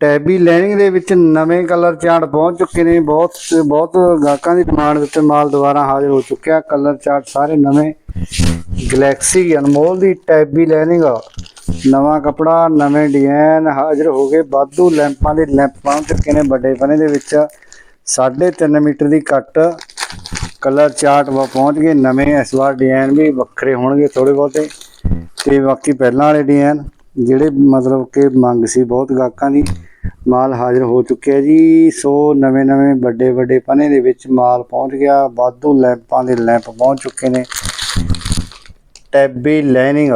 ਟੈਬੀ lining ਦੇ ਵਿੱਚ ਨਵੇਂ ਕਲਰ ਚਾਰਟ ਪਹੁੰਚ ਚੁੱਕੇ ਨੇ। ਬਹੁਤ ਬਹੁਤ ਗਾਹਕਾਂ ਦੀ ਡਿਮਾਂਡ ਦੇ ਉੱਤੇ ਮਾਲ ਦੁਬਾਰਾ ਹਾਜ਼ਰ ਹੋ ਚੁੱਕਿਆ। ਕਲਰ ਚਾਰਟ ਸਾਰੇ ਨਵੇਂ। ਗੈਲੈਕਸੀ ਅਨਮੋਲ ਦੀ ਟੈਬੀ ਲੈਨਿੰਗ। ਨਵਾਂ ਕਪੜਾ, ਨਵੇਂ ਡਿਜ਼ਾਈਨ ਹਾਜ਼ਰ ਹੋ ਗਏ। ਵਾਧੂ ਲੈਂਪਾਂ ਦੇ ਲੈਂਪ ਪਹੁੰਚ ਚੁੱਕੇ ਨੇ ਵੱਡੇ ਪਨੇ ਦੇ ਵਿੱਚ। 3.5 ਮੀਟਰ ਦੀ ਕੱਟ ਕਲਰ ਚਾਰਟ ਵਾ ਪਹੁੰਚ ਗਏ। ਨਵੇਂ ਇਸ ਵਾਰ ਡਿਜ਼ਾਈਨ ਵੀ ਵੱਖਰੇ ਹੋਣਗੇ ਥੋੜੇ ਬਹੁਤੇ। ਤੇ ਬਾਕੀ ਪਹਿਲਾਂ ਵਾਲੇ ਡਿਜ਼ਾਈਨ ਜਿਹੜੇ ਮਤਲਬ ਕਿ ਮੰਗ ਸੀ ਬਹੁਤ ਗਾਹਕਾਂ ਦੀ, ਮਾਲ ਹਾਜ਼ਰ ਹੋ ਚੁੱਕਿਆ ਜੀ। ਸੋ ਨਵੇਂ ਨਵੇਂ ਵੱਡੇ ਵੱਡੇ ਪਨੇ ਦੇ ਵਿੱਚ ਮਾਲ ਪਹੁੰਚ ਗਿਆ। ਵਾਧੂ ਲੈਂਪਾਂ ਦੇ ਲੈਂਪ ਪਹੁੰਚ ਚੁੱਕੇ ਨੇ। ਟੈਬੀ ਲਾਈਨਿੰਗ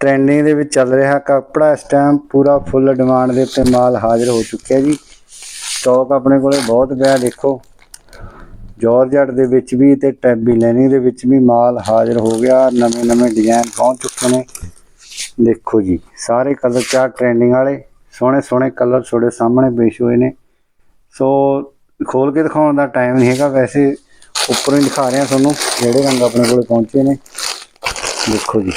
ਟ੍ਰੈਂਡਿੰਗ ਦੇ ਵਿੱਚ ਚੱਲ ਰਿਹਾ ਕੱਪੜਾ। ਇਸ ਟਾਈਮ ਪੂਰਾ ਫੁੱਲ ਡਿਮਾਂਡ ਦੇ ਉੱਤੇ ਮਾਲ ਹਾਜ਼ਰ ਹੋ ਚੁੱਕਿਆ ਜੀ। ਸਟਾਕ ਆਪਣੇ ਕੋਲੇ ਬਹੁਤ ਪਿਆ, ਦੇਖੋ। ਜਾਰਜਟ ਦੇ ਵਿੱਚ ਵੀ ਤੇ ਟੈਬੀ ਲਾਈਨਿੰਗ ਦੇ ਵਿੱਚ ਵੀ ਮਾਲ ਹਾਜ਼ਰ ਹੋ ਗਿਆ। ਨਵੇਂ ਨਵੇਂ ਡਿਜ਼ਾਈਨ ਪਹੁੰਚ ਚੁੱਕੇ ਨੇ। ਦੇਖੋ ਜੀ, ਸਾਰੇ ਕਲਰ ਚਾਰ ਟ੍ਰੈਂਡਿੰਗ ਵਾਲੇ, ਸੋਹਣੇ ਸੋਹਣੇ ਕਲਰ ਤੁਹਾਡੇ ਸਾਹਮਣੇ ਪੇਸ਼ ਹੋਏ ਨੇ। ਸੋ ਖੋਲ ਕੇ ਦਿਖਾਉਣ ਦਾ ਟਾਈਮ ਨਹੀਂ ਹੈਗਾ, ਵੈਸੇ ਉੱਪਰੋਂ ਹੀ ਦਿਖਾ ਰਿਹਾ ਤੁਹਾਨੂੰ, ਜਿਹੜੇ ਰੰਗ ਆਪਣੇ ਕੋਲ ਪਹੁੰਚੇ ਨੇ। ਦੇਖੋ ਜੀ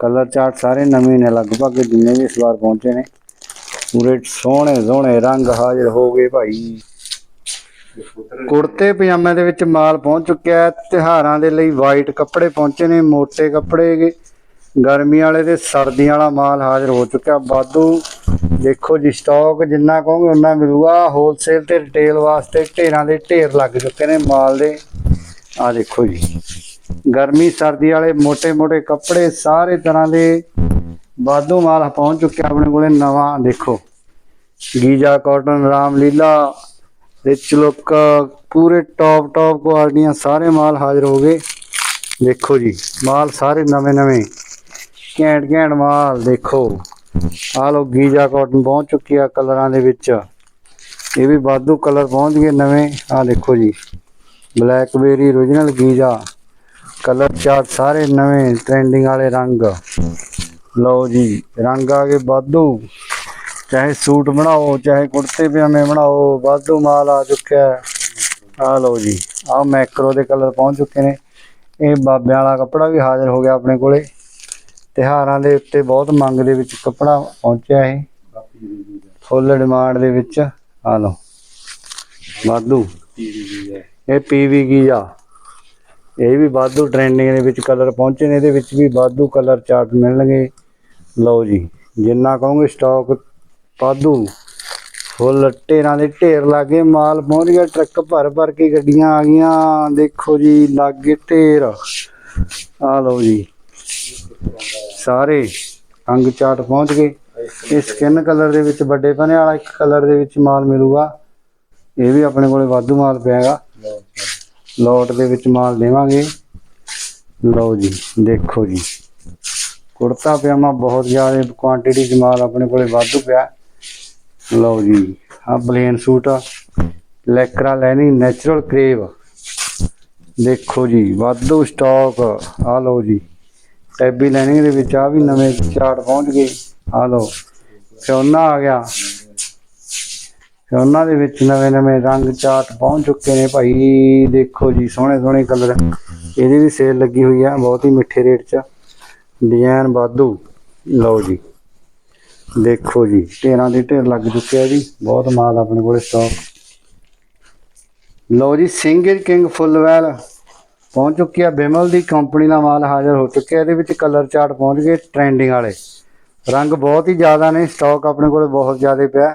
ਕਲਰ ਚਾਰਟ ਸਾਰੇ ਨਵੇਂ ਨੇ, ਲਗਭਗ ਜਿੰਨੇ ਵੀ ਇਸ ਵਾਰ ਪਹੁੰਚੇ ਨੇ। ਪੂਰੇ ਸੋਹਣੇ ਸੋਹਣੇ ਰੰਗ ਹਾਜ਼ਰ ਹੋ ਗਏ ਭਾਈ। ਕੁੜਤੇ ਪਜਾਮੇ ਦੇ ਵਿੱਚ ਮਾਲ ਪਹੁੰਚ ਚੁੱਕਿਆ ਹੈ ਤਿਹਾਰਾਂ ਦੇ ਲਈ ਵਾਈਟ ਕੱਪੜੇ ਪਹੁੰਚੇ ਨੇ ਮੋٹے ਕੱਪੜੇ ਹੈਗੇ। ਗਰਮੀ ਵਾਲੇ ਤੇ ਸਰਦੀ ਵਾਲਾ ਮਾਲ ਹਾਜ਼ਰ ਹੋ ਚੁੱਕਿਆ। ਬਾਦੂ ਦੇਖੋ ਜੀ ਸਟਾਕ ਜਿੰਨਾ ਕਹੋਗੇ ਉਹਨਾਂ ਮਿਲੂਗਾ। ਹੋਲਸੇਲ ਤੇ ਰਿਟੇਲ ਵਾਸਤੇ ਢੇਰਾਂ ਦੇ ਢੇਰ ਲੱਗ ਚੁੱਕੇ ਨੇ ਮਾਲ ਦੇ। ਆ ਦੇਖੋ ਜੀ, ਗਰਮੀ ਸਰਦੀ ਵਾਲੇ ਮੋਟੇ ਮੋਟੇ ਕੱਪੜੇ ਸਾਰੇ ਤਰ੍ਹਾਂ ਦੇ ਵਾਧੂ ਮਾਲ ਪਹੁੰਚ ਚੁੱਕਿਆ ਆਪਣੇ ਕੋਲੇ ਨਵਾਂ। ਦੇਖੋ, Giza cotton Ramlila rich look ਪੂਰੇ ਟੌਪ ਟੌਪ ਕੁਆਲਟੀਆਂ ਸਾਰੇ ਮਾਲ ਹਾਜ਼ਰ ਹੋ ਗਏ। ਦੇਖੋ ਜੀ, ਮਾਲ ਸਾਰੇ ਨਵੇਂ-ਨਵੇਂ। ਘੈਂਟ ਘੈਂਟ ਮਾਲ, ਦੇਖੋ। ਆ ਲੋ ਗੀਜਾ ਕਾਟਨ ਪਹੁੰਚ ਚੁੱਕੀ ਆ ਕਲਰਾਂ ਦੇ ਵਿੱਚ। ਇਹ ਵੀ ਵਾਧੂ ਕਲਰ ਪਹੁੰਚ ਗਏ ਨਵੇਂ। ਆ ਦੇਖੋ ਜੀ, Blackberry origignal Giza. Colour chart ਸਾਰੇ ਨਵੇਂ ਟ੍ਰੈਂਡਿੰਗ ਵਾਲੇ ਰੰਗ। ਲਓ ਜੀ, ਰੰਗ ਆ ਗਏ ਵਾਧੂ। ਚਾਹੇ ਸੂਟ ਬਣਾਓ, ਚਾਹੇ ਕੁੜਤੇ ਪਜਾਮੇ ਬਣਾਓ, ਵਾਧੂ ਮਾਲ ਆ ਚੁੱਕਿਆ। ਹੈ ਆ ਲਓ ਜੀ ਆ ਮੈਕਰੋ ਦੇ ਕਲਰ ਪਹੁੰਚ ਚੁੱਕੇ ਨੇ। ਇਹ ਬਾਬਿਆਂ ਵਾਲਾ ਕੱਪੜਾ ਵੀ ਹਾਜ਼ਰ ਹੋ ਗਿਆ ਆਪਣੇ ਕੋਲੇ। ਤਿਹਾਰਾਂ ਦੇ ਉੱਤੇ ਬਹੁਤ ਮੰਗ ਦੇ ਵਿੱਚ ਕੱਪੜਾ ਪਹੁੰਚਿਆ ਇਹ ਫੁੱਲ ਡਿਮਾਂਡ ਦੇ ਵਿੱਚ ਆ ਲਓ। ਵਾਧੂ। ਇਹ ਪੀਵੀ ਕੀ ਆ ਇਹ ਵੀ ਵਾਧੂ ਟ੍ਰੈਂਡਿੰਗ ਦੇ ਵਿੱਚ ਕਲਰ ਪਹੁੰਚੇ ਨੇ, ਇਹਦੇ ਵਿੱਚ ਵੀ ਵਾਧੂ ਕਲਰ ਚਾਰਟ ਮਿਲਣਗੇ। ਲਓ ਜੀ, ਜਿੰਨਾ ਕਹੋਗੇ ਸਟਾਕ ਵਾਧੂ। ਫੁੱਲ ਢੇਰਾਂ ਦੇ ਢੇਰ ਲਾਗੇ ਮਾਲ ਪਹੁੰਚ ਗਿਆ, ਟਰੱਕ ਭਰ ਭਰ ਕੇ ਗੱਡੀਆਂ ਆ ਗਈਆਂ। ਦੇਖੋ ਜੀ, ਲਾਗੇ ਢੇਰ। ਆ ਲਓ ਜੀ। ਸਾਰੇ ਰੰਗ ਚਾਟ ਪਹੁੰਚ ਗਏ। ਇਹ ਸਕਿਨ ਕਲਰ ਦੇ ਵਿੱਚ ਵੱਡੇ ਪਨੇ ਵਾਲਾ ਇੱਕ ਕਲਰ ਦੇ ਵਿੱਚ ਮਾਲ ਮਿਲੂਗਾ। ਇਹ ਵੀ ਆਪਣੇ ਕੋਲੇ ਵਾਧੂ ਮਾਲ ਪਿਆਗਾ। ਲੋਟ ਦੇ ਵਿੱਚ ਮਾਲ ਦੇਵਾਂਗੇ। ਲਓ ਜੀ, ਦੇਖੋ ਜੀ। ਕੁੜਤਾ ਪਜਾਮਾ ਬਹੁਤ ਜ਼ਿਆਦਾ ਕੁਆਂਟੀਟੀ ਚ ਮਾਲ ਆਪਣੇ ਕੋਲੇ ਵਾਧੂ ਪਿਆ। ਲਓ ਜੀ ਆ ਪਲੇਨ ਸੂਟ ਲੈਕਰਾ ਲੈਣੀ ਨੈਚੁਰਲ ਕਰੇਵ ਦੇਖੋ ਜੀ, ਵਾਧੂ ਸਟਾਕ ਆ। ਲਓ ਜੀ। ਟੈਬੀ ਲੈਣੀ ਦੇ ਵਿੱਚ ਆ ਵੀ ਨਵੇਂ ਚਾਰਟ ਪਹੁੰਚ ਗਏ। ਆ ਲਓ ਫਿਓਨਾ ਆ ਗਿਆ। ਫਿਓਨਾ ਦੇ ਵਿੱਚ ਨਵੇਂ ਨਵੇਂ ਰੰਗ ਚਾਰਟ ਪਹੁੰਚ ਚੁੱਕੇ ਨੇ ਭਾਈ। ਦੇਖੋ ਜੀ, ਸੋਹਣੇ ਸੋਹਣੇ ਕਲਰ। ਇਹਦੀ ਵੀ ਸੇਲ ਲੱਗੀ ਹੋਈ ਆ, ਬਹੁਤ ਹੀ ਮਿੱਠੇ ਰੇਟ 'ਚ। ਡਿਜ਼ਾਈਨ ਵਾਧੂ। ਲਓ ਜੀ। ਦੇਖੋ ਜੀ, ਢੇਰਾਂ ਦੇ ਢੇਰ ਲੱਗ ਚੁੱਕਿਆ ਜੀ। ਬਹੁਤ ਮਾਲ ਆਪਣੇ ਕੋਲੇ ਸਟਾਕ ਲਓ ਜੀ, ਸਿੰਗਲ ਕਿੰਗ ਫੁੱਲਵੈਲ। ਪਹੁੰਚ ਚੁੱਕੀ ਆ। ਬਿਮਲ ਦੀ ਕੰਪਨੀ ਦਾ ਮਾਲ ਹਾਜ਼ਰ ਹੋ ਚੁੱਕਿਆ। ਇਹਦੇ ਵਿੱਚ ਕਲਰ ਚਾਰਟ ਪਹੁੰਚ ਗਏ ਟ੍ਰੈਂਡਿੰਗ ਵਾਲੇ। ਰੰਗ ਬਹੁਤ ਹੀ ਜ਼ਿਆਦਾ ਨੇ। ਸਟਾਕ ਆਪਣੇ ਕੋਲ ਬਹੁਤ ਜ਼ਿਆਦਾ ਪਿਆ।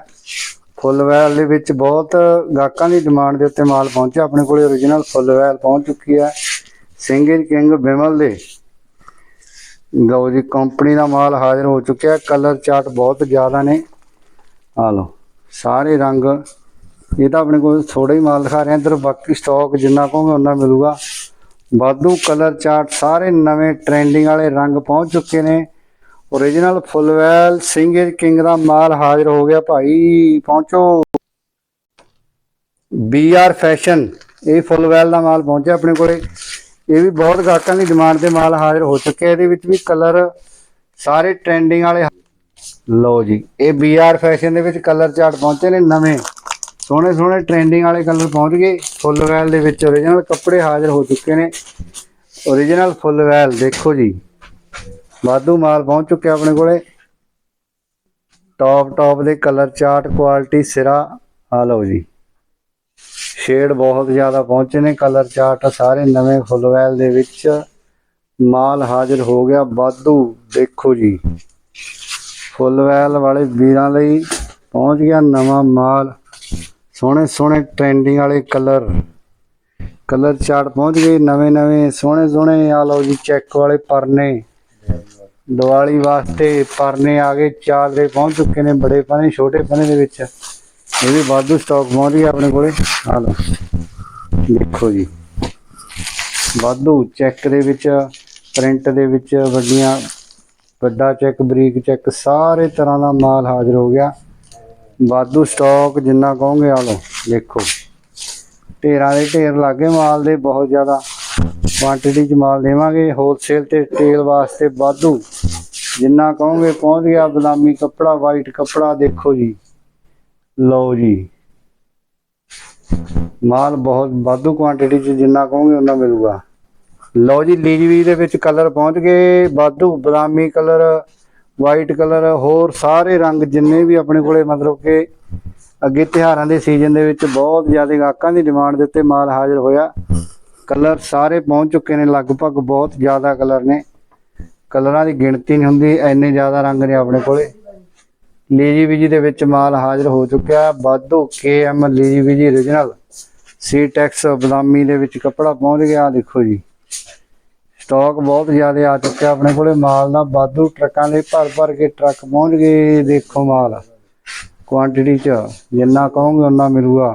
ਫੁੱਲਵੈਲ ਦੇ ਵਿੱਚ ਬਹੁਤ ਗਾਹਕਾਂ ਦੀ ਡਿਮਾਂਡ ਦੇ ਉੱਤੇ ਮਾਲ ਪਹੁੰਚਿਆ। ਆਪਣੇ ਕੋਲੇ origignal ਫੁੱਲਵੈਲ ਪਹੁੰਚ ਚੁੱਕੀ ਹੈ ਸਿੰਗਲ ਕਿੰਗ ਬਿਮਲ ਦੇ। ਲਓ ਜੀ, ਕੰਪਨੀ ਦਾ ਮਾਲ ਹਾਜ਼ਰ ਹੋ ਚੁੱਕਿਆ। ਕਲਰ ਚਾਰਟ ਬਹੁਤ ਜ਼ਿਆਦਾ ਨੇ। ਆ ਲਓ, ਸਾਰੇ ਰੰਗ। ਇਹ ਤਾਂ ਆਪਣੇ ਕੋਲ ਥੋੜਾ ਹੀ ਮਾਲ ਦਿਖਾ ਰਹੇ। ਹਾਂ ਇੱਧਰ ਬਾਕੀ ਸਟਾਕ ਜਿੰਨਾ ਕਹੋਗੇ ਉਹਨਾਂ ਮਿਲੂਗਾ। ਵਾਧੂ ਕਲਰ ਚਾਰਟ ਸਾਰੇ ਨਵੇਂ ਟ੍ਰੈਂਡਿੰਗ ਵਾਲੇ ਰੰਗ ਪਹੁੰਚ ਚੁੱਕੇ ਨੇ। Origignal ਫੁੱਲਵੈਲ ਸਿੰਗਲ ਕਿੰਗ ਦਾ ਮਾਲ ਹਾਜ਼ਰ ਹੋ ਗਿਆ ਭਾਈ, ਪਹੁੰਚੋ। ਬੀਆਰ ਫੈਸ਼ਨ ਇਹ ਫੁੱਲਵੈਲ ਦਾ ਮਾਲ ਪਹੁੰਚਿਆ ਆਪਣੇ ਕੋਲੇ। ਇਹ ਵੀ ਬਹੁਤ ਗਾਹਕਾਂ ਦੀ ਡਿਮਾਂਡ ਤੇ ਮਾਲ ਹਾਜ਼ਰ ਹੋ ਚੁੱਕਿਆ ਇਹਦੇ ਵਿੱਚ ਵੀ ਕਲਰ ਸਾਰੇ ਟ੍ਰੈਂਡਿੰਗ ਵਾਲੇ। ਲਓ ਜੀ, ਇਹ ਬੀਆਰ ਫੈਸ਼ਨ ਦੇ ਵਿੱਚ ਕਲਰ ਚਾਰਟ ਪਹੁੰਚੇ ਨੇ ਨਵੇਂ। ਸੋਹਣੇ ਸੋਹਣੇ ਟ੍ਰੈਂਡਿੰਗ ਵਾਲੇ ਕਲਰ ਪਹੁੰਚ ਗਏ। ਫੁੱਲਵੈਲ ਦੇ ਵਿੱਚ origignal ਕੱਪੜੇ ਹਾਜ਼ਰ ਹੋ ਚੁੱਕੇ ਨੇ। Origignal ਫੁੱਲਵੈਲ ਦੇਖੋ ਜੀ। ਵਾਧੂ ਮਾਲ ਪਹੁੰਚ ਚੁੱਕਿਆ ਆਪਣੇ ਕੋਲੇ। ਟੌਪ ਟੌਪ ਦੇ ਕਲਰ ਚਾਰਟ ਕੁਆਲਿਟੀ ਸਿਰਾ। ਆ ਲਓ ਜੀ। ਸ਼ੇਡ ਬਹੁਤ ਜ਼ਿਆਦਾ ਪਹੁੰਚੇ ਨੇ ਕਲਰ ਚਾਰਟ ਸਾਰੇ ਨਵੇਂ ਫੁੱਲਵੈਲ ਦੇ ਵਿੱਚ। ਮਾਲ ਹਾਜ਼ਰ ਹੋ ਗਿਆ ਵਾਧੂ, ਦੇਖੋ ਜੀ। ਫੁੱਲਵੈਲ ਵਾਲੇ ਵੀਰਾਂ ਲਈ ਪਹੁੰਚ ਗਿਆ ਨਵਾਂ ਮਾਲ। ਸੋਹਣੇ ਸੋਹਣੇ ਟ੍ਰੈਂਡਿੰਗ ਵਾਲੇ ਕਲਰ ਕਲਰ ਚਾਰਟ ਪਹੁੰਚ ਗਏ ਨਵੇਂ ਨਵੇਂ, ਸੋਹਣੇ ਸੋਹਣੇ। ਆ ਲਓ ਜੀ ਚੈੱਕ ਵਾਲੇ ਪਰਨੇ। ਦੀਵਾਲੀ ਵਾਸਤੇ ਪਰਨੇ ਆ ਗਏ ਚਾਦਰੇ ਪਹੁੰਚ ਚੁੱਕੇ ਨੇ ਬੜੇ ਪਨੇ ਛੋਟੇ ਪਨੇ ਦੇ ਵਿੱਚ। ਇਹ ਵੀ ਵਾਧੂ ਸਟਾਕ ਪਹੁੰਚ ਗਿਆ ਆਪਣੇ ਕੋਲੇ। ਆ ਲਓ, ਦੇਖੋ ਜੀ। ਵਾਧੂ ਚੈੱਕ ਦੇ ਵਿੱਚ ਪ੍ਰਿੰਟ ਦੇ ਵਿੱਚ, ਵੱਡੀਆਂ, ਵੱਡਾ ਚੈੱਕ ਬਰੀਕ ਚੈੱਕ ਸਾਰੇ ਤਰ੍ਹਾਂ ਦਾ ਮਾਲ ਹਾਜ਼ਰ ਹੋ ਗਿਆ। ਵਾਧੂ ਸਟਾਕ ਜਿੰਨਾ ਕਹੋਗੇ ਆ ਲਓ, ਦੇਖੋ। ਢੇਰਾਂ ਦੇ ਢੇਰ ਲੱਗੇ ਮਾਲ ਦੇ, ਬਹੁਤ ਜ਼ਿਆਦਾ ਕੁਆਂਟੀਟੀ ਚ ਮਾਲ ਦੇਵਾਂਗੇ। ਹੋਲਸੇਲ ਤੇ ਟੇਲ ਵਾਸਤੇ ਵਾਧੂ। ਜਿੰਨਾ ਕਹੋਗੇ ਪਹੁੰਚ ਗਿਆ, ਬਦਾਮੀ ਕੱਪੜਾ ਵਾਈਟ ਕੱਪੜਾ, ਦੇਖੋ ਜੀ। ਲਓ ਜੀ। ਮਾਲ ਬਹੁਤ ਵਾਧੂ ਕੁਆਂਟੀਟੀ ਚ ਜਿੰਨਾ ਕਹੋਗੇ ਉਹਨਾਂ ਮਿਲੂਗਾ। ਲਓ ਜੀ ਲੀਜਵੀ ਦੇ ਵਿੱਚ ਕਲਰ ਪਹੁੰਚ ਗਏ। ਵਾਧੂ ਬਦਾਮੀ ਕਲਰ ਵਾਈਟ ਕਲਰ, ਹੋਰ ਸਾਰੇ ਰੰਗ ਜਿੰਨੇ ਵੀ ਆਪਣੇ ਕੋਲੇ ਮਤਲਬ ਕਿ ਅੱਗੇ ਤਿਉਹਾਰਾਂ ਦੇ ਸੀਜ਼ਨ ਦੇ ਵਿੱਚ ਬਹੁਤ ਜ਼ਿਆਦਾ ਗਾਹਕਾਂ ਦੀ ਡਿਮਾਂਡ ਦੇ ਉੱਤੇ ਮਾਲ ਹਾਜ਼ਰ ਹੋਇਆ। ਕਲਰ ਸਾਰੇ ਪਹੁੰਚ ਚੁੱਕੇ ਨੇ, ਲਗਭਗ ਬਹੁਤ ਜ਼ਿਆਦਾ ਕਲਰ ਨੇ। ਕਲਰਾਂ ਦੀ ਗਿਣਤੀ ਨਹੀਂ ਹੁੰਦੀ ਐਨੇ ਜ਼ਿਆਦਾ ਰੰਗ ਨੇ ਆਪਣੇ ਕੋਲੇ। ਲੀਜੀ ਵਿਜੀ ਦੇ ਵਿੱਚ ਮਾਲ ਹਾਜ਼ਰ ਹੋ ਚੁੱਕਿਆ। ਹੈ। ਵਾਧੂ ਕੇਐਮ ਲੀਜੀ ਵਿਜੀ origignal ਸੀਟੈਕਸ ਬਦਾਮੀ ਦੇ ਵਿੱਚ ਕੱਪੜਾ ਪਹੁੰਚ ਗਿਆ ਦੇਖੋ ਜੀ। ਸਟਾਕ ਬਹੁਤ ਜ਼ਿਆਦਾ ਆ ਚੁੱਕਿਆ। ਆਪਣੇ ਕੋਲੇ ਮਾਲ ਦਾ ਵਾਧੂ ਟਰੱਕਾਂ ਲਈ ਭਰ ਭਰ ਕੇ ਟਰੱਕ ਪਹੁੰਚ ਗਏ। ਦੇਖੋ ਮਾਲ ਕੁਆਂਟੀਟੀ ਚ ਜਿੰਨਾ ਕਹੋਗੇ ਉਨਾ ਮਿਲੂਗਾ।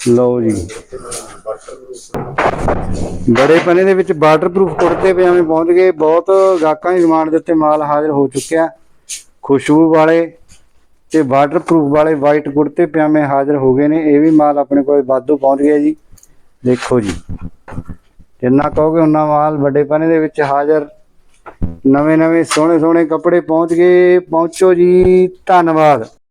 ਲਓ ਜੀ। ਬੜੇ ਪਨੇ ਦੇ ਵਿੱਚ ਵਾਟਰਪ੍ਰੂਫ ਕੁੜਤੇ ਪਜਾਮੇ ਪਹੁੰਚ ਗਏ। ਬਹੁਤ ਗਾਹਕਾਂ ਦੀ ਡਿਮਾਂਡ ਦੇ ਉੱਤੇ ਮਾਲ ਹਾਜ਼ਰ ਹੋ ਚੁੱਕਿਆ। ਖੁਸ਼ਬੂ ਵਾਲੇ ਤੇ ਵਾਟਰਪ੍ਰੂਫ ਵਾਲੇ ਵਾਈਟ ਕੁੜਤੇ ਪਜਾਮੇ ਹਾਜ਼ਰ ਹੋ ਗਏ ਨੇ। ਇਹ ਵੀ ਮਾਲ ਆਪਣੇ ਕੋਲ ਵਾਧੂ ਪਹੁੰਚ ਗਿਆ ਜੀ। ਦੇਖੋ ਜੀ। ਜਿੰਨਾ ਕਹੋਗੇ ਉਨਾ ਮਾਲ ਵੱਡੇ ਪਨੇ ਦੇ ਵਿੱਚ ਹਾਜ਼ਰ। ਨਵੇਂ ਨਵੇਂ ਸੋਹਣੇ ਸੋਹਣੇ ਕੱਪੜੇ ਪਹੁੰਚ ਗਏ। ਪਹੁੰਚੋ ਜੀ। ਧੰਨਵਾਦ।